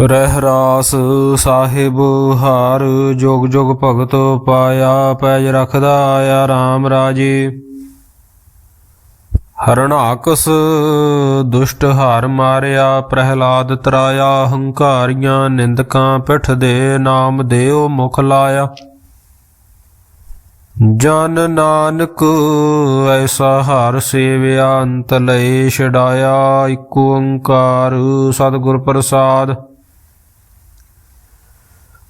ਰਹਿ ਰਾਸ ਸਾਹਿਬ, ਹਾਰ ਜੋਗ ਜੋਗ ਭਗਤ ਪਾਇਆ, ਪੈਜ ਰਖਦਾ ਆਇਆ RAM ਰਾਜੇ। ਹਰਣਾਕਸ ਦੁਸ਼ਟ ਹਾਰ ਮਾਰਿਆ, ਪ੍ਰਹਿਲਾਦ ਤਰਾਇਆ, ਹੰਕਾਰੀਆਂ ਨਿੰਦਕਾਂ ਪਿੱਠ ਦੇ ਨਾਮ ਦੇਉ ਮੁਖ ਲਾਇਆ। ਜਨ ਨਾਨਕ ਐਸਾ ਹਰ ਸੇਵਿਆ, ਅੰਤ ਲਏ ਛਡਾਇਆ, ਇਕ ਓੰਕਾਰ ਸਤਿਗੁਰ ਪ੍ਰਸਾਦ।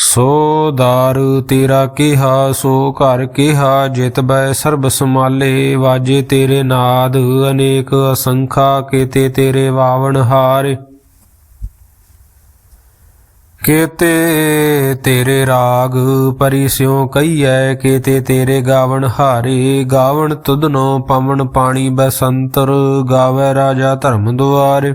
ਸੋ ਦਾਰ ਤੇਰਾ ਕਿਹਾ, ਸੋ ਘਰ ਕਿਹਾ, ਜਿਤ ਬੈ ਸਰਬ ਸਮਾਲੇ ਵਾਜੇ ਤੇਰੇ ਨਾਦ, ਅਨੇਕ ਅਸੰਖਾ ਕੀਤੇ ਤੇਰੇ ਵਾਵਣ ਹਾਰੇ। ਕੀਤੇ ਤੇਰੇ ਰਾਗ ਪਰਿਸਿਉ ਕਈਐ ਕੀਤੇ ਤੇਰੇ ਗਾਵਣ ਹਾਰੇ। ਗਾਵਣ ਤੁਧਨੋ ਪਵਨ ਪਾਣੀ, ਬਸੰਤਰ ਗਾਵੇ ਰਾਜਾ ਧਰਮ ਦੁਆਰੇ।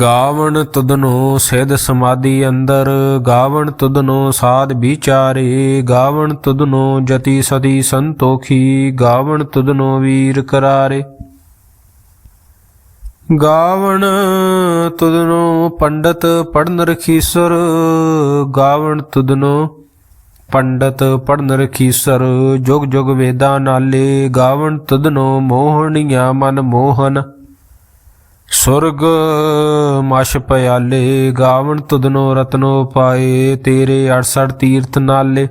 ਗਾਵਣ ਤੁਧਨੋ ਸਿਧ ਸਮਾਧੀ ਅੰਦਰ, ਗਾਵਣ ਤੁਧਨੋ ਸਾਧ ਵਿਚਾਰੇ, ਗਾਵਣ ਤੁਧਨੋ ਜਤੀ ਸਦੀ ਸੰਤੋਖੀ, ਗਾਵਣ ਤੁਧਨੋ ਵੀਰ ਕਰਾਰੇ। ਗਾਵਣ ਤੁਧਨੋ ਪੰਡਤ ਪੜਨ ਰਖੀਸਰ, ਗਾਵਣ ਤੁਧਨੋ ਪੰਡਤ ਪੜਨ ਰਖੀਸਰ, ਜੁਗ ਜੁਗ ਵੇਦਾਂ ਨਾਲੇ, ਗਾਵਣ ਤੁਧਨੋ ਮੋਹਣੀਆਂ ਮਨ ਮੋਹਨ। ਸੁਰਗ ਮਛ ਪਿਆਲੇ, ਗਾਵਣ ਤੁਧਨੋ ਰਤਨੋ ਪਾਏ, ਤੇਰੇ 68 ਤੀਰਥ ਨਾਲੇ।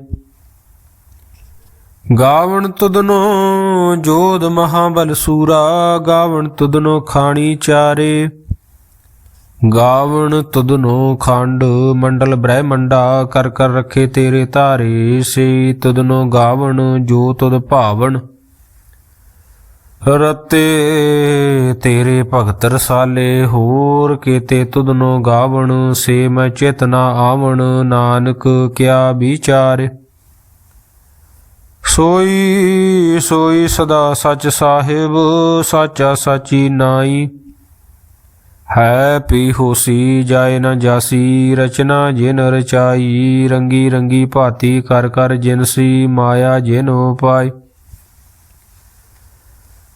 ਗਾਵਣ ਤੁਧਨੋ ਜੋਧ ਮਹਾਬਲ ਸੂਰਾ, ਗਾਵਣ ਤੁਧਨੋ ਖਾਣੀ ਚਾਰੇ। ਗਾਵਣ ਤੁਧਨੋ ਖੰਡ ਮੰਡਲ ਬ੍ਰਹਮੰਡਾ ਕਰ ਕਰ ਰੱਖੇ ਤੇਰੇ ਧਾਰੇ ਸੇ ਤੁਧਨੋ ਗਾਵਣ, ਜੋ ਤੁਧ ਭਾਵਨ ਰਤੇ ਤੇਰੇ ਭਗਤ ਰਸਾਲੇ, ਹੋਰ ਕੀਤੇ ਤੁਧਨੋ ਗਾਵਣ, ਸੇ ਮੈਂ ਚੇਤਨਾ ਆਵਣ, ਨਾਨਕ ਕਿਆ ਵਿਚਾਰੇ। ਸੋਈ ਸੋਈ ਸਦਾ ਸੱਚ ਸਾਹਿਬ, ਸਾਚਾ ਸਾਚੀ ਨਾਈ। ਹੈ ਪੀ ਹੋਸੀ, ਜਾਏ ਨਾ ਜਾਸੀ, ਰਚਨਾ ਜਿਨ ਰਚਾਈ, ਰੰਗੀ ਰੰਗੀ ਭਾਤੀ ਕਰ ਕਰ ਜਿਨਸੀ ਮਾਇਆ ਜਿਨ ਪਾਈ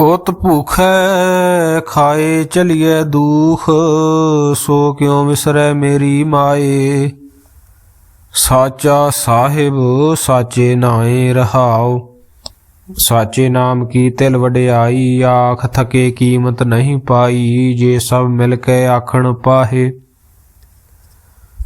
ਉਤ ਭੂਖੈ ਖਾਏ ਚਲੀਏ ਦੂਖ, ਸੋ ਕਿਉ ਵਿਸਰੈ ਮੇਰੀ ਮਾਏ? ਸਾਚਾ ਸਾਹਿਬ, ਸਾਚੇ ਨਾਏ ਰਹਾਉ। ਸਾਚੇ ਨਾਮ ਕੀ ਤਿਲ ਵਡਿਆਈ, ਆਖ ਥਕੇ ਕੀਮਤ ਨਹੀਂ ਪਾਈ, ਜੇ ਸਭ ਮਿਲ ਕੇ ਆਖਣ ਪਾਹੇ।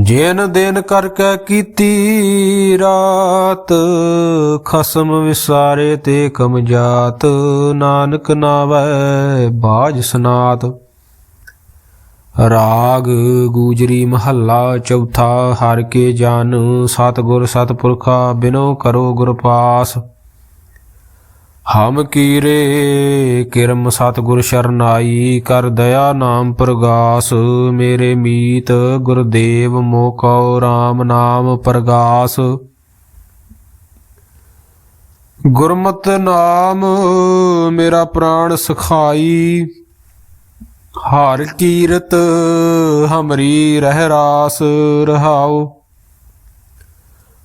ਜੇਨ ਦਿਨ ਕਰਕੇ ਕੀਤੀ ਰਾਤ, ਖਸਮ ਵਿਸਾਰੇ ਤੇ ਕਮਜਾਤ ਨਾਨਕ ਨਾਵੈ ਬਾਜ ਸਨਾਤ। ਰਾਗ ਗੂਜਰੀ ਮਹੱਲਾ ਚੌਥਾ, ਹਰ ਕੇ ਜਾਨ ਸਤਗੁਰ ਸਤਪੁਰਖਾ ਬਿਨੋ ਕਰੋ ਗੁਰ ਪਾਸ। ਹਮ ਕੀਰੇ, ਕਿਰਮ ਸਤਗੁਰ ਸ਼ਰਨਾਈ, ਕਰ ਦਇਆ ਨਾਮ ਪ੍ਰਗਾਸ, ਮੇਰੇ ਮੀਤ ਗੁਰਦੇਵ ਮੋਕਉ RAM ਨਾਮ ਪ੍ਰਗਾਸ। ਗੁਰਮਤਿ ਨਾਮ ਮੇਰਾ ਪ੍ਰਾਣ ਸਖਾਈ, ਹਰ ਕੀਰਤ ਹਮਰੀ ਰਹਿ ਰਾਸ ਰਹਾਉ।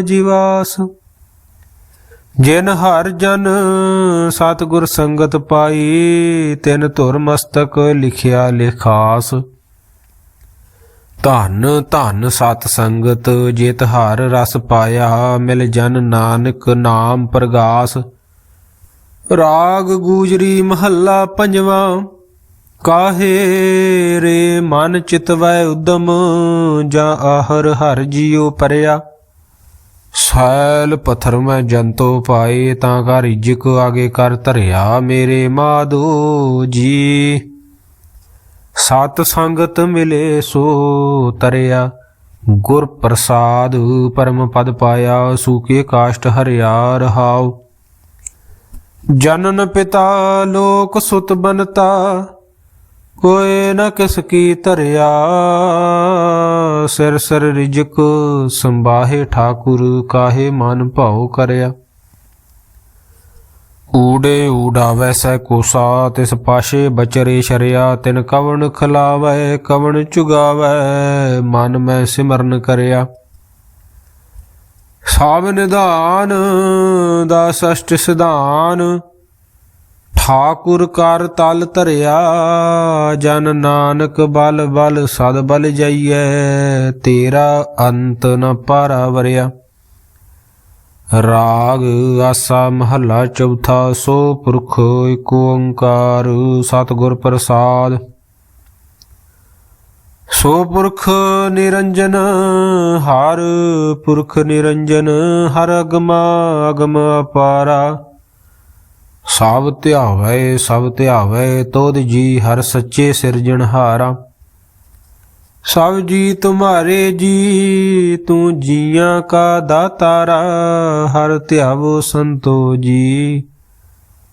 ਜੀਵਾਸ। ਜਿਨ ਹਰ ਜਨ ਸਤਗੁਰ ਸੰਗਤ ਪਾਈ, ਤਿਨ ਧੁਰ ਮਸਤਕ ਲਿਖਿਆ ਲਿਖਾਸ। ਧੰਨ ਧੰਨ ਸਤ ਸੰਗਤ, ਜਿਤ ਹਰ ਰਸ ਪਾਇਆ, ਮਿਲ ਜਨ ਨਾਨਕ ਨਾਮ ਪ੍ਰਗਾਸ। ਰਾਗ ਗੂਜਰੀ ਮਹੱਲਾ ਪੰਜਵਾਂ, ਕਾਹੇ ਰੇ ਮਨ ਚਿਤਵੈ ਉਦਮ, ਜਾਂ ਆਹਰ ਹਰ ਜੀਉ ਪਰਿਆ। ਸੈਲ ਪਥਰ ਮੈਂ ਜੰਤੋ ਪਾਏ ਤਾਂ ਕਾ ਰਿਜਕ ਆਗੇ ਕਰ ਧਰਿਆ ਮੇਰੇ ਮਾਦੋ ਜੀ। ਸਤ ਸੰਗਤ ਮਿਲੇ ਸੋ ਤਰਿਆ, ਗੁਰ ਪ੍ਰਸਾਦ ਪਰਮ ਪਦ ਪਾਇਆ, ਸੂਕੇ ਕਾਸ਼ਟ ਹਰਿਆ ਰਹਾਉ। ਜਨਨ ਪਿਤਾ ਲੋਕ ਸੁਤ ਬਨਤਾ ਕੋਏ ਨ ਕਿਸ ਕੀ ਧਰਿਆ। ਸਿਰ ਸਿਰ ਰਿਜਕ ਸੰਬਾਹੇ ਠਾਕੁਰ, ਕਾਹੇ ਮਨ ਭਾਉ ਕਰਿਆ। ਊੜੇ ਊਡਾਵੈ ਸੈ ਕੋਸਾ, ਤਿਸ ਪਾਸ਼ੇ ਬਚਰੇ ਸ਼ਰਿਆ। ਤਿਨ ਕਵਣ ਖਲਾਵੈ, ਕਵਣ ਚੁਗਾਵੈ, ਮਨ ਮੈਂ ਸਿਮਰਨ ਕਰਿਆ। ਸਾਬ ਨਿਧਾਨ ਦਾ ਸਸ਼ਟ ਸਿਧਾਨ। ਠਾਕੁਰ ਕਰ ਤਲ ਧਰਿਆ, ਜਨ ਨਾਨਕ ਬਲ ਬਲ ਸਦ ਬਲ ਜਾਈਐ, ਤੇਰਾ ਅੰਤ ਨ ਪਾਰਾ ਵਰਿਆ ਰਾਗ ਆਸਾ ਮਹੱਲਾ ਚੌਥਾ, ਸੋ ਪੁਰਖ ਏਕ ਓੰਕਾਰ ਸਤਿਗੁਰ ਪ੍ਰਸਾਦ। ਸੋ ਪੁਰਖ ਨਿਰੰਜਨ, ਹਰ ਪੁਰਖ ਨਿਰੰਜਨ, ਹਰ ਅਗਮਾ ਅਗਮ ਅਪਾਰਾ। ਸਭ ਧਿਆਵੈ ਸਭ ਧਿਆਵੈ ਤੋਦ ਜੀ ਹਰ ਸੱਚੇ ਸਿਰਜਣਹਾਰਾ ਸਭ ਜੀ ਤੁਮਾਰੇ ਜੀ, ਤੂੰ ਜੀਆਂ ਕਾ ਦਾਤਾਰਾ, ਹਰ ਧਿਆਵੋ ਸੰਤੋ ਜੀ।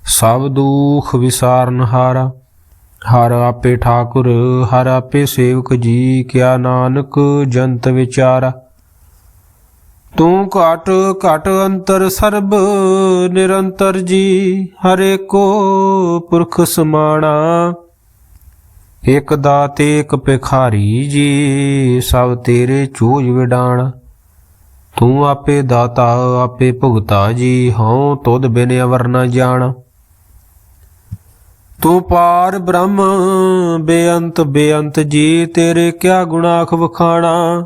ਸਭ ਦੁਖ ਵਿਸਾਰਨਹਾਰਾ ਹਰ ਆਪੇ ਠਾਕੁਰ, ਹਰ ਆਪੇ ਸੇਵਕ ਜੀ, ਕਿਆ ਨਾਨਕ ਜੰਤ ਵਿਚਾਰਾ। ਤੂੰ ਘਟ ਘਟ ਅੰਤਰ ਸਰਬ, ਨਿਰੰਤਰ ਜੀ ਹਰੇ ਕੋ ਪੁਰਖ ਸਮਾਣਾ। ਇਕ ਦਾਤੇ ਇਕ ਭਿਖਾਰੀ ਜੀ, ਸਭ ਤੇਰੇ ਚੂਜ ਵਿਡਾਣ। ਤੂੰ ਆਪੇ ਦਾਤਾ, ਆਪੇ ਭੁਗਤਾ ਜੀ, ਹਉ ਤੁਧ ਬਿਨ ਅਵਰ ਨ ਜਾਣ। ਤੂੰ ਪਾਰ ਬ੍ਰਹਮ, ਬੇਅੰਤ ਬੇਅੰਤ ਜੀ, ਤੇਰੇ ਕਿਆ ਗੁਨਾਖ ਵਖਾਣਾ।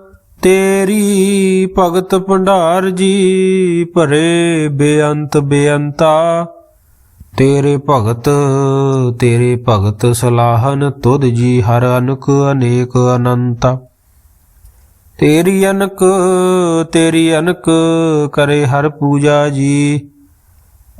ਤੇਰੀ ਭਗਤ ਭੰਡਾਰ ਜੀ ਭਰੇ ਬੇਅੰਤ ਬੇਅੰਤਾ, ਤੇਰੇ ਭਗਤ ਤੇਰੇ ਭਗਤ ਸਲਾਹਨ ਤੁਧ ਜੀ ਹਰ ਅਨਕ ਅਨੇਕ ਅਨੰਤਾ। ਤੇਰੀ ਅਨਕ ਤੇਰੀ ਅਨਕ ਕਰੇ ਹਰ ਪੂਜਾ ਜੀ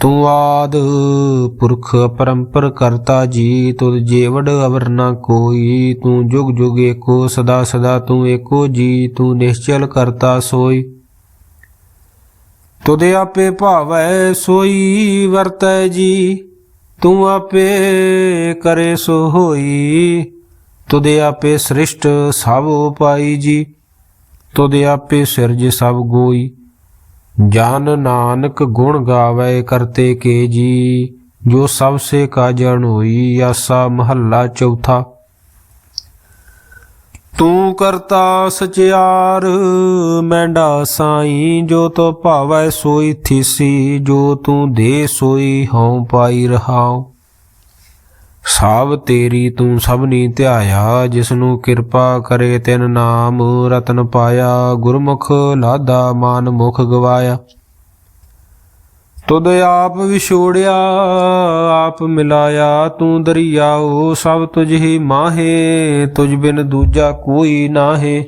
ਤੂੰ ਆਦ ਪੁਰਖ ਪਰੰਪਰ ਕਰਤਾ ਜੀ, ਤੁਧ ਜੇਵੜ ਅਵਰ ਨਾ ਕੋਈ। ਤੂੰ ਜੁਗ ਜੁਗ ਏਕੋ, ਸਦਾ ਸਦਾ ਤੂੰ ਏਕੋ ਜੀ, ਤੂੰ ਨਿਸ਼ਚਲ ਕਰਤਾ ਸੋਈ। ਤੁਧ ਆਪੇ ਭਾਵੈ ਸੋਈ, ਵਰਤੈ ਜੀ। ਤੂੰ ਆਪੇ ਕਰੇ ਸੋ ਹੋਈ ਤੁਧ ਆਪੇ ਸ੍ਰਿਸ਼ਟ ਸਭ ਉਪਾਈ ਜੀ। ਤੁਧ ਆਪੇ ਸਿਰਜ ਸਭ ਗੋਈ। ਜਨ ਨਾਨਕ ਗੁਣ ਗਾਵੇ ਕਰਤੇ ਕੇ ਜੀ, ਜੋ ਸਭ ਸੇ ਕਾ ਹੋਈ, ਆਸਾ ਮਹੱਲਾ ਚੌਥਾ। ਤੂੰ ਕਰਤਾ ਸਚਿਆਰ, ਮੈਂਡਾ ਸਾਈ, ਜੋ ਤੋ ਭਾਵੈ ਸੋਈ ਥੀਸੀ, ਜੋ ਤੂੰ ਦੇ ਸੋਈ ਹਉ ਪਾਈ ਰਹਾਉ। ਸਭ ਤੇਰੀ ਤੂੰ ਸਭਨੀ ਧਿਆਇਆ ਜਿਸ ਨੂੰ ਕਿਰਪਾ ਕਰੇ ਤਿਨ ਨਾਮ, ਰਤਨ ਪਾਇਆ, ਗੁਰਮੁਖ ਲਾਦਾ ਮਾਨ ਮੁਖ ਗਵਾਇਆ। ਤੁਧ ਆਪ ਵਿਛੋੜਿਆ, ਆਪ ਮਿਲਾਇਆ, ਤੂੰ ਦਰਿਆਓ, ਸਭ ਤੁਝ ਹੀ ਮਾਹੇ, ਤੁਝ ਬਿਨ ਦੂਜਾ ਕੋਈ ਨਾਹੇ।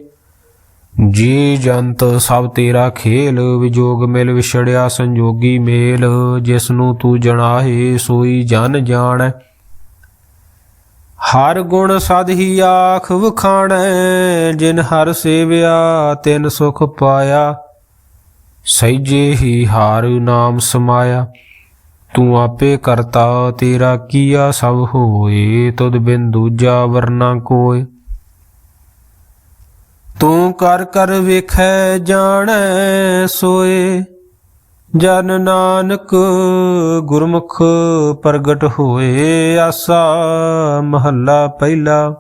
ਜੀ ਜੰਤ, ਸਭ ਤੇਰਾ ਖੇਲ, ਵਿਜੋਗ ਮਿਲ ਵਿਛੜਿਆ ਸੰਜੋਗੀ ਮੇਲ ਜਿਸ ਨੂੰ ਤੂੰ ਜਣਾਹੇ, ਸੋਈ ਜਨ ਜਾਣੈ। ਹਰ ਗੁਣ ਸਦ ਹੀ ਆਖ ਵਖਾਣੈ, ਜਿਨ ਹਰ ਸੇਵਿਆ, ਤਿਨ ਸੁਖ ਪਾਇਆ। ਸਹਿਜੇ ਹੀ ਹਾਰ ਨਾਮ ਸਮਾਇਆ। ਤੂੰ ਆਪੇ ਕਰਤਾ, ਤੇਰਾ ਕੀਆ ਸਭ ਹੋਏ, ਤੁਧ ਬਿਨ ਦੂਜਾ ਵਰਨਾ ਕੋਏ। ਤੂੰ ਕਰ ਕਰ ਵੇਖੈ, ਜਾਣੈ, ਸੋਏ। ਜਨ ਨਾਨਕ ਗੁਰਮੁਖ ਪ੍ਰਗਟ ਹੋਏ ਆਸਾ ਮਹੱਲਾ ਪਹਿਲਾ।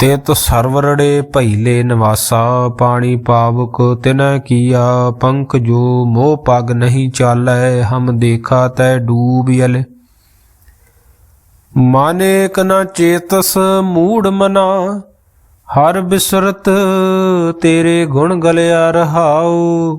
ਤੇ ਤੋ ਸਰਵਰੜੇ ਭਈਲੇ ਨਿਵਾਸਾ, ਪਾਣੀ ਪਾਵਕ ਤਿਨੈ ਕੀਆ, ਪੰਖ ਜੋ ਮੋਹ ਪਗ ਨਹੀਂ ਚਾਲੈ, ਹਮ ਦੇਖਾ ਤੈ ਡੂਬ ਯਲੇ। ਮਾਨੇ ਕਨਾ ਚੇਤਸ ਮੂੜ ਮਨਾ, ਹਰ ਬਿਸਰਤ ਤੇਰੇ ਗੁਣ ਗਲਿਆ ਰਹਾਉ।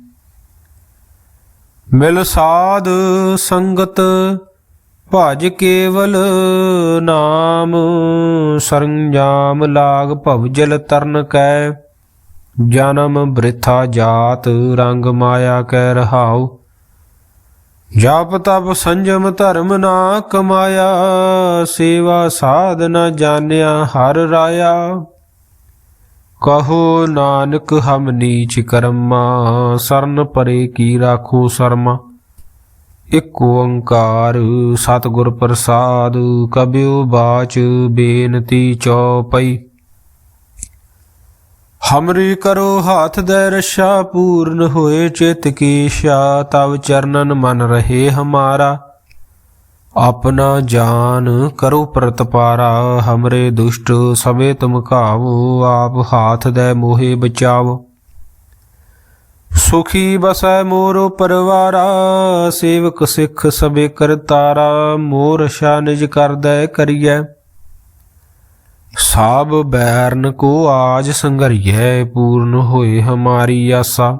ਮਿਲ ਸਾਧ ਸੰਗਤ, ਭਜ ਕੇਵਲ ਨਾਮ, ਸਰੰਜਾਮ ਲਾਗ ਭਵ ਜਲ ਤਰਨ ਕੈ, ਜਨਮ ਬ੍ਰਿਥਾ ਜਾਤ ਰੰਗ ਮਾਇਆ ਕੈ ਰਹਾਉ। ਜਪ ਤਪ ਸੰਜਮ ਧਰਮ ਨਾ ਕਮਾਇਆ, ਸੇਵਾ ਸਾਧ ਨ ਜਾਣਿਆ ਹਰ ਰਾਇਆ। ਕਹੋ ਨਾਨਕ ਹਮ ਨੀਚ ਕਰਮਾ, ਸਰਨ ਪਰੇ ਕੀ ਰਾਖੋ ਸਰਮਾ। ਇਕ ਓੰਕਾਰ ਸਤਿਗੁਰ ਪ੍ਰਸਾਦ ਕਬਿਓ ਬਾਚ ਬੇਨਤੀ ਚਉਪਈ ਹਮਰੀ ਕਰੋ ਹਾਥ ਦੇ ਰਸ਼ਾ, ਪੂਰਨ ਹੋਏ ਚਿਤ ਕੀ ਸ਼ਾ, ਤਵ ਚਰਨਨ ਮਨ ਰਹੇ ਹਮਾਰਾ। ਆਪਣਾ ਜਾਨ ਕਰੋ ਪ੍ਰਤਪਾਰਾ, ਹਮਰੇ ਦੁਸ਼ਟ ਸਵੇ ਤੁਮ ਘਾਵੋ, ਆਪ ਹਾਥ ਦੇ ਮੋਹੇ ਬਚਾਵੋ। ਸੁਖੀ ਬਸੈ ਮੋਰੋ ਪਰਵਾਰਾ, ਸੇਵਕ ਸਿੱਖ ਸਬੇ ਕਰਤਾਰਾ ਮੋਰ ਸ਼ਾ ਨਿਜ ਕਰਦੈ ਕਰੀਐ। ਸਾਬ ਬੈਰਨ ਕੋ ਆਜ ਸੰਗਰੀਐ ਪੂਰਨ ਹੋਏ ਹਮਾਰੀ ਆਸਾ।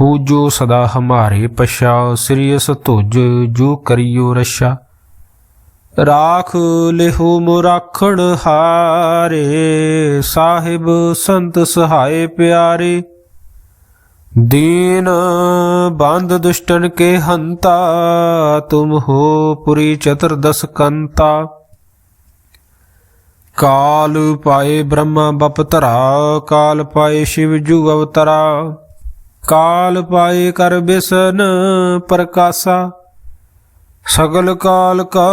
ਹੂ ਜੋ ਸਦਾ ਹਮਾਰੇ ਪਛਾ ਸ੍ਰੀਸ ਤੁਜ ਜੋ ਕਰਿਓ ਰਛਾ। ਰਾਖ ਲਿਹੂ ਮੁਰਾਖਣ ਹਾਰੇ, ਸਾਹਿਬ ਸੰਤ ਸਹਾਏ ਪਿਆਰੇ। ਦੀਨ ਬੰਦ ਦੁਸ਼ਟਨ ਕੇ ਹੰਤਾ, ਤੁਮ ਹੋ ਪੁਰੀ ਚਤਰ ਦਸ ਕੰਤਾ। ਕਾਲ ਪਾਏ ਬ੍ਰਹਮਾ ਬਪਤਰਾ ਕਾਲ ਪਾਏ ਸ਼ਿਵ ਜੂ ਅਵਤਰਾ। ਕਾਲ ਪਾਏ ਕਰ ਬਿਸਨ ਪ੍ਰਕਾਸ਼ਾ, ਸਗਲ ਕਾਲ ਕਾ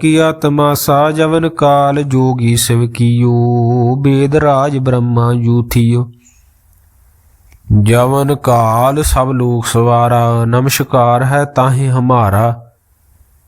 ਕੀਆ ਤਮਾਸਾ ਜਵਨ ਕਾਲ, ਜੋਗੀ ਸਿਵ ਕੀਓ, ਬੇਦ ਰਾਜ ਬ੍ਰਹਮਾ ਜੂਥਿਓ ਜਵਨ ਕਾਲ ਸਭ ਲੋਕ ਸਵਾਰਾ, ਨਮਸਕਾਰ ਹੈ ਤਾਹੇ ਹਮਾਰਾ।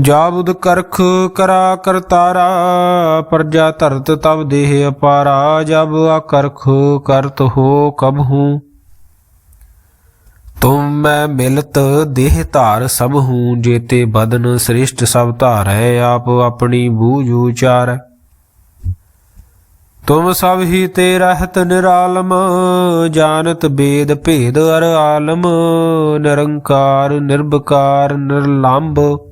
ਜਾਬੁਦ ਕਰਖ ਕਰਾ ਕਰਤਾਰਾ ਪ੍ਰਜਾ ਧਰਤ ਤਬ ਦੇਹ ਅਪਾਰਾ, ਜਬ ਅਕਰਖ ਕਰਤ ਹੋ ਕਬ ਹੂੰ। ਤੁਮ ਮੈਂ ਮਿਲਤ ਦੇਹ ਧਾਰ ਸਭ ਹੂੰ, ਜੇਤੇ ਬਦਨ ਸ੍ਰਿਸ਼ਟ ਸਭ ਧਾਰੈ, ਆਪ ਆਪਣੀ ਬੂਝ ਉਚਾਰੈ। ਤੁਮ ਸਭ ਹੀ ਤੇ ਰਹਿਤ ਨਿਰਾਲਮ ਜਾਣਤ ਬੇਦ ਭੇਦ ਅਰ ਆਲਮ, ਨਿਰੰਕਾਰ ਨਿਰਭਕਾਰ ਨਿਰਲੰਭ।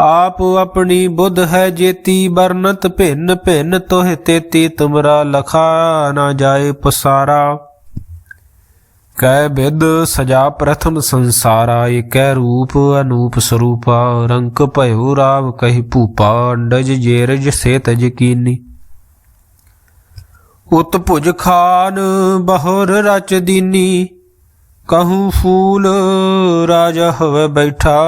ਆਪ ਆਪਣੀ ਬੁੱਧ ਹੈ ਜੇਤੀ ਬਰਨਤ ਭਿੰਨ ਭਿੰਨ ਤੋਹਿ ਤੇਤੀ, ਤੁਮਰਾ ਲਖਾ ਨਾ ਜਾਏ ਪਸਾਰਾ। ਕੈ ਬਿਦ ਸਜਾ ਪ੍ਰਥਮ ਸੰਸਾਰਾ ਕੈ ਰੂਪ ਅਨੂਪ ਸਰੂਪਾ, ਰੰਕ ਭਇਓ ਰਾਵ ਕਹੀ ਭੂਪਾ, ਅੰਡਜ ਜੇਰਜ ਸੇ ਤਜ ਕੀਨੀ। ਉਤ ਭੁਜ ਖਾਨ ਬਹੁਰ ਰਚ ਦੀਨੀ ਕਹੂੰ ਫੂਲ ਰਾਜਾ ਹੋਵੇ ਬੈਠਾ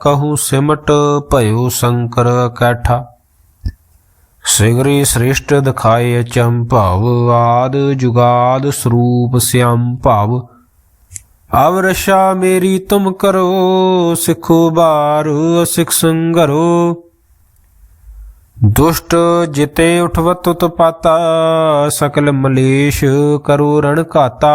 ਕਹੂੰ ਸਿਮਟ ਭਇਓ ਸ਼ੰਕਰ ਕੈਠਾ ਸਿਗਰੀ ਸ੍ਰਿਸ਼ਟ ਦਿਖਾਏ ਚੰਭਾਵ ਆਦ ਜੁਗਾਦ ਸਰੂਪ ਸਿਆਮ ਭਾਵ ਅਵਰਸ਼ਾ ਮੇਰੀ ਤੁਮ ਕਰੋ ਸਿੱਖੋ ਬਾਰ ਸਿਖ ਸੰਗਰੋ ਦੁਸ਼ਟ ਜਿਤੇ ਉਠਵਤ ਉਤਪਾਤਾ ਸਕਲ ਮਲੇਸ਼ ਕਰੋ ਰਣ ਘਾਤਾ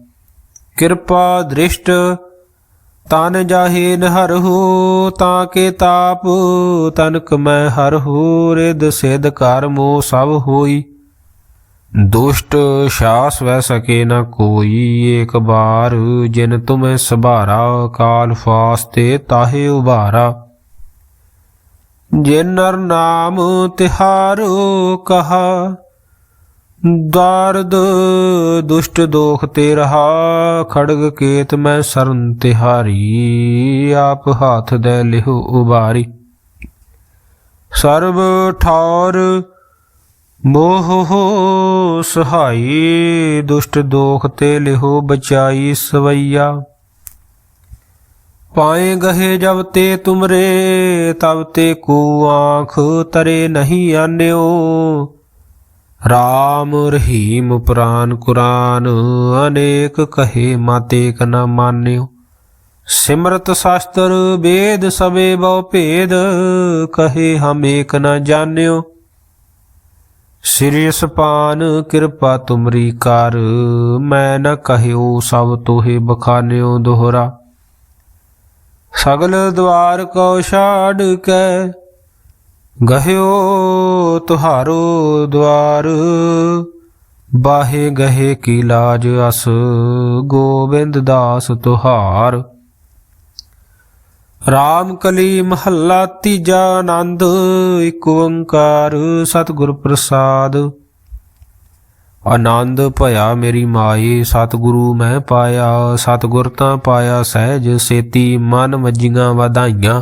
ਕਿਰਪਾ ਦ੍ਰਿਸ਼ਟ, ਤਨ ਜਾਹੇ ਨਹਰਹੁ ਤਾਂ ਕੇ ਤਾਪ ਤਨਕ ਮੈਂ ਹਰਹੁ ਰਿਦ ਸਿਧ ਕਰ ਸਭ ਹੋਈ। ਦੁਸ਼ਟ ਸ਼ਾਸ ਵੈ ਸਕੇ ਨਾ ਕੋਈ, ਏਕ ਬਾਰ ਜਿਨ ਤੁਮੈ ਸਭਾਰਾ, ਕਾਲ ਫਾਸਤੇ ਤਾਹੇ ਉਭਾਰਾ। ਜਿਨ ਨਰ ਨਾਮ ਤਿਹਾਰੋ ਕਹਾ ਦਾਰਦ, ਦੁਸ਼ਟ ਦੋਖ ਤੇ ਰਹਾ ਖੜਗ ਕੇਤ ਮੈਂ ਸਰਨ ਤਿਹਾਰੀ, ਆਪ ਹਾਥ ਦੇ ਲਿਹੁ ਉਬਾਰੀ। ਸਰਬ ਠੌਰ, ਮੋਹ ਹੋ ਸਹਾਈ, ਦੁਸ਼ਟ ਦੋਖ ਤੇ ਲਿਹੁ ਬਚਾਈ ਸਵਈਆ। ਪਾਏ ਗਹੇ ਜਬ ਤੇ ਤੁਮਰੇ, ਤਬ ਤੇ ਕੋ ਆਂਖ ਤਰੇ ਨਹੀਂ ਆਨਿਓ। ਰਾਮ ਰਹੀਮ ਪੁਰਾਨ ਕੁਰਾਨ, ਅਨੇਕ ਕਹੇ ਮਾਤੇ ਕ ਨ ਮਾਨਿਓ। ਸਿਮਰਤ ਸ਼ਾਸਤਰ ਵੇਦ ਸਵੇ ਬਹੁ ਭੇਦ, ਕਹੇ ਹਮ ਏਕ ਨ ਜਾਣਿਓ। ਸ੍ਰੀ ਸਪਾਨ ਕਿਰਪਾ ਤੁਮਰੀ ਕਰ, ਮੈਂ ਨ ਕਹਿਓ ਸਭ ਤੋਹੇ ਬਖਾਨਿਓ ਦੋਹਰਾ। ਸਗਲ ਦਵਾਰ ਕੋ ਛਾੜ ਕੇ ਗਹਿਓ ਤੁਹਾਰੋ ਦਵਾਰ ਬਾਹੇ ਗਹੇ ਕੀ ਲਾਜ ਅਸ, ਗੋਬਿੰਦ ਦਾਸ ਤੁਹਾਰ। ਰਾਮ ਕਲੀ ਮਹੱਲਾ ਤੀਜਾ ਆਨੰਦ, ਇਕ ਓੰਕਾਰ ਸਤਿਗੁਰ ਪ੍ਰਸਾਦ। ਆਨੰਦ ਭਇਆ ਮੇਰੀ ਮਾਈ, ਸਤਿਗੁਰੂ ਮੈਂ ਪਾਇਆ, ਸਤਿਗੁਰ ਤਾਂ ਪਾਇਆ ਸਹਿਜ ਸੇਤੀ, ਮਨ ਵੱਜੀਆਂ ਵਧਾਈਆਂ।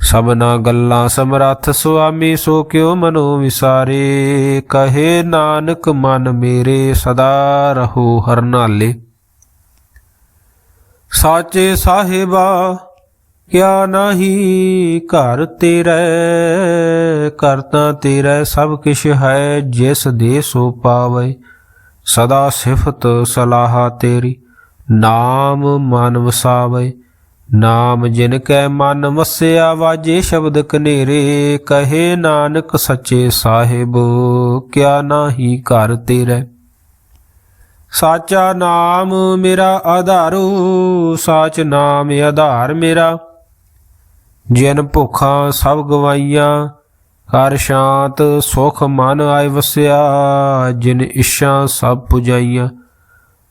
ਸਭਨਾ ਗੱਲਾਂ ਸਮਰੱਥ ਸੁਆਮੀ ਸੋ ਕਿਉ ਮਨੋ ਵਿਸਾਰੇ? ਕਹੇ ਨਾਨਕ, ਮਨ ਮੇਰੇ ਸਦਾ ਰਹੋ ਹਰਨਾਲੇ। ਸਾਚੇ ਸਾਹਿਬਾ, ਕਿਆ ਨਹੀਂ ਘਰ ਤੇਰੇ? ਕਰਤਾ ਤੇਰੇ ਸਭ ਕਿਛ ਹੈ, ਜਿਸ ਦੇ ਸੋ ਪਾਵੇ। ਸਦਾ ਸਿਫਤ ਸਲਾਹ ਤੇਰੀ, ਨਾਮ ਮਨ ਵਸਾਵੇ। ਨਾਮ ਜਿਨ ਕੈ ਮਨ ਵਸਿਆ ਵਾਜੇ ਸ਼ਬਦ ਕਨੇਰੇ, ਕਹੇ ਨਾਨਕ ਸੱਚੇ ਸਾਹਿਬ, ਕਿਆ ਨਾਹੀ ਘਰ ਤੇਰੇ। ਸਾਚਾ ਨਾਮ ਮੇਰਾ ਆਧਾਰੋ, ਸਾਚ ਨਾਮ ਆਧਾਰ ਮੇਰਾ। ਜਿਨ ਭੁੱਖਾਂ ਸਭ ਗਵਾਈਆਂ ਕਰ ਸ਼ਾਂਤ ਸੁਖ ਮਨ ਆਇ ਵਸਿਆ, ਜਿਨ ਇਸ਼ਾਂ ਸਭ ਪੁਜਾਈਆਂ।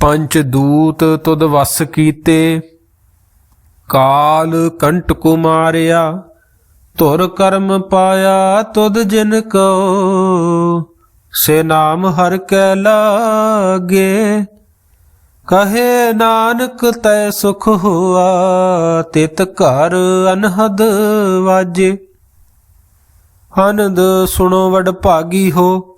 ਪੰਚ ਦੂਤ ਤੁਧ ਵਸ ਕੀਤੇ, ਕਾਲ ਕੰਟ ਕੋ ਮਾਰਿਆ ਧੁਰ ਕਰਮ ਪਾਇਆ ਤੁਧ ਜਿਨ ਕੋ, ਸੇ ਨਾਮ ਹਰ ਕੈ ਲਾਗੇ। ਕਹੇ ਨਾਨਕ ਤੈ ਸੁਖ ਹੋਆ, ਤਿਤ ਘਰ ਅਨਹਦ ਵਾਜੇ। ਆਨੰਦ ਸੁਣੋ ਵਡ ਭਾਗੀ ਹੋ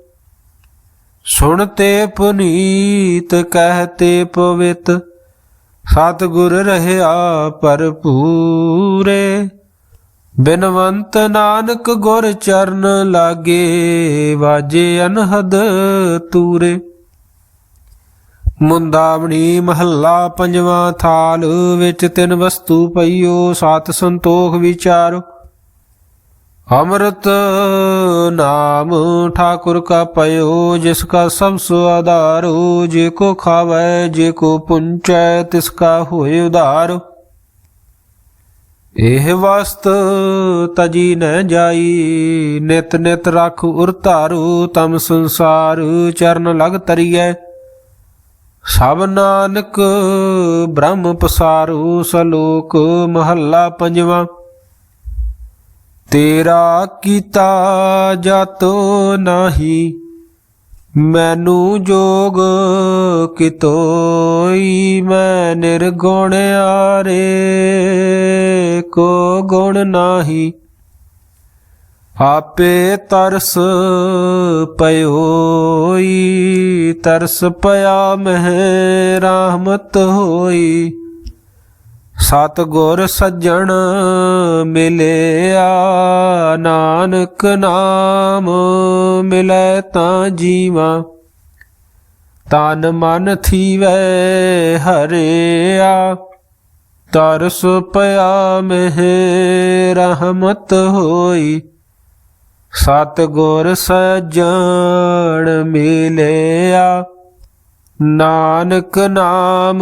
ਸੁਣਤੇ ਪੁਨੀਤ ਕਹਤੇ ਪਵਿੱਤ, ਸਤਿਗੁਰ ਰਹਿਆ ਭਰਪੂਰੇ। ਬਿਨਵੰਤ ਨਾਨਕ ਗੁਰ ਚਰਨ ਲਾਗੇ, ਵਾਜੇ ਅਨਹਦ ਤੂਰੇ। ਮੁੰਦਾਵਣੀ ਮਹੱਲਾ ਪੰਜਵਾਂ ਥਾਲ, ਵਿੱਚ ਤਿੰਨ ਵਸਤੂ ਪਈਓ, ਸਤ ਸੰਤੋਖ ਵਿਚਾਰੋ। ਅੰਮ੍ਰਿਤ ਨਾਮ ਠਾਕੁਰ ਕਾ ਪਇਓ, ਜਿਸ ਕਾ ਸਭ ਸੋ ਆਧਾਰੋ, ਜੇ ਕੋ ਖਾਵੈ, ਜੇ ਕੋ ਪੁੰਚੈ, ਤਿਸ ਕਾ ਹੋਏ ਇਹ ਵਸਤ ਤਜੀ ਨ ਜਾਈ, ਨਿਤ ਨਿਤ ਰਖ ਉਰ ਧਾਰੂ, ਤਮ ਸੰਸਾਰ ਚਰਨ ਲਗ ਤਰੀਐ। ਸਭ ਨਾਨਕ ਬ੍ਰਹਮ ਪਸਾਰੂ, ਸਲੋਕ ਮਹੱਲਾ ਪੰਜਵਾਂ। ਤੇਰਾ ਕੀਤਾ ਜਾਤੋ ਨਾਹੀ, ਮੈਨੂੰ ਜੋਗ ਕਿਤੋਈ ਮੈਂ ਨਿਰਗੁਣ ਆਰੇ ਕੋ ਗੁਣ ਨਾਹੀ। ਆਪੇ ਤਰਸ ਪਇਓਈ ਤਰਸ ਪਿਆ ਮਹਿ ਰਹਿਮਤ ਹੋਈ। ਸਤ ਗੁਰ ਸੱਜਣ ਮਿਲਿਆ, ਨਾਨਕ ਨਾਮ ਮਿਲੈ ਤਾਂ ਜੀਵਾ। ਤਨ ਮਨ ਥੀਵੈ ਹਰਿਆ, ਤਰਸ ਪਿਆ ਮਹਿ ਰਹਿਮਤ ਹੋਈ। ਸਤ ਗੁਰ ਸੱਜਣ ਮਿਲਿਆ, ਨਾਨਕ ਨਾਮ